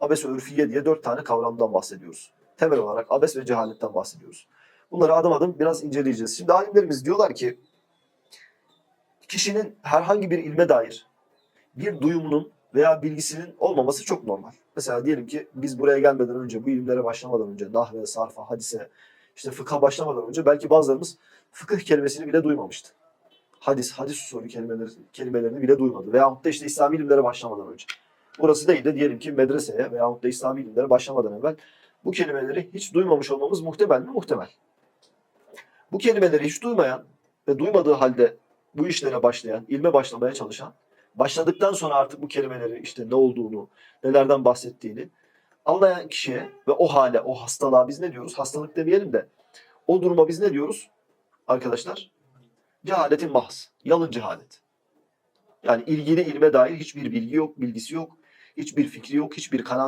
abes ve örfiye diye dört tane kavramdan bahsediyoruz. Temel olarak abes ve cehaletten bahsediyoruz. Bunları adım adım biraz inceleyeceğiz. Şimdi alimlerimiz diyorlar ki kişinin herhangi bir ilme dair bir duyumunun veya bilgisinin olmaması çok normal. Mesela diyelim ki biz buraya gelmeden önce, bu ilimlere başlamadan önce, nahve, sarfa, hadise, işte fıkha başlamadan önce belki bazılarımız fıkıh kelimesini bile duymamıştı. Hadis, hadis usulü kelimeleri, kelimelerini bile duymadı. Veyahut da işte İslami ilimlere başlamadan önce. Burası değil de diyelim ki medreseye veyahut da İslami ilimlere başlamadan evvel bu kelimeleri hiç duymamış olmamız muhtemel mi? Muhtemel. Bu kelimeleri hiç duymayan ve duymadığı halde bu işlere başlayan, ilme başlamaya çalışan, başladıktan sonra artık bu kelimeleri işte ne olduğunu, nelerden bahsettiğini anlayan kişiye ve o hale, o hastalığa biz ne diyoruz? Hastalık demeyelim de o duruma biz ne diyoruz arkadaşlar? Cehaletin mahz, yalın cehalet. Yani ilgili ilme dair hiçbir bilgi yok, bilgisi yok, hiçbir fikri yok, hiçbir kanaat